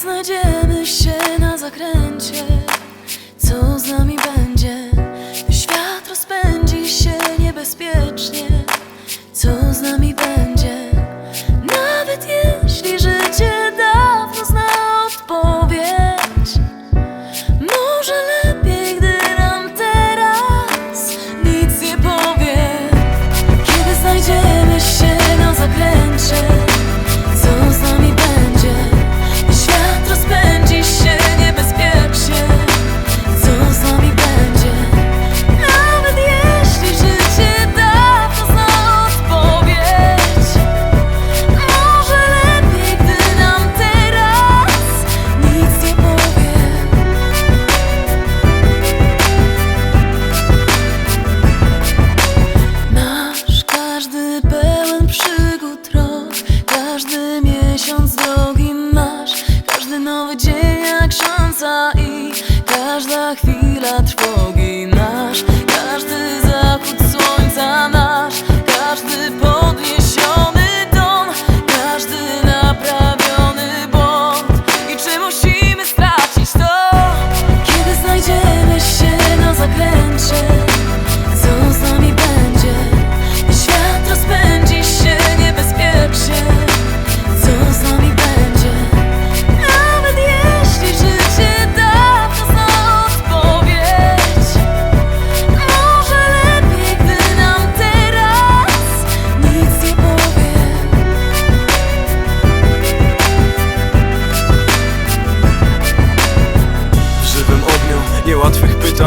znajdziemy się na zakręcie Co z nami będzie?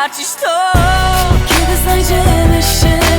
stracisz to. Kiedy znajdziemy się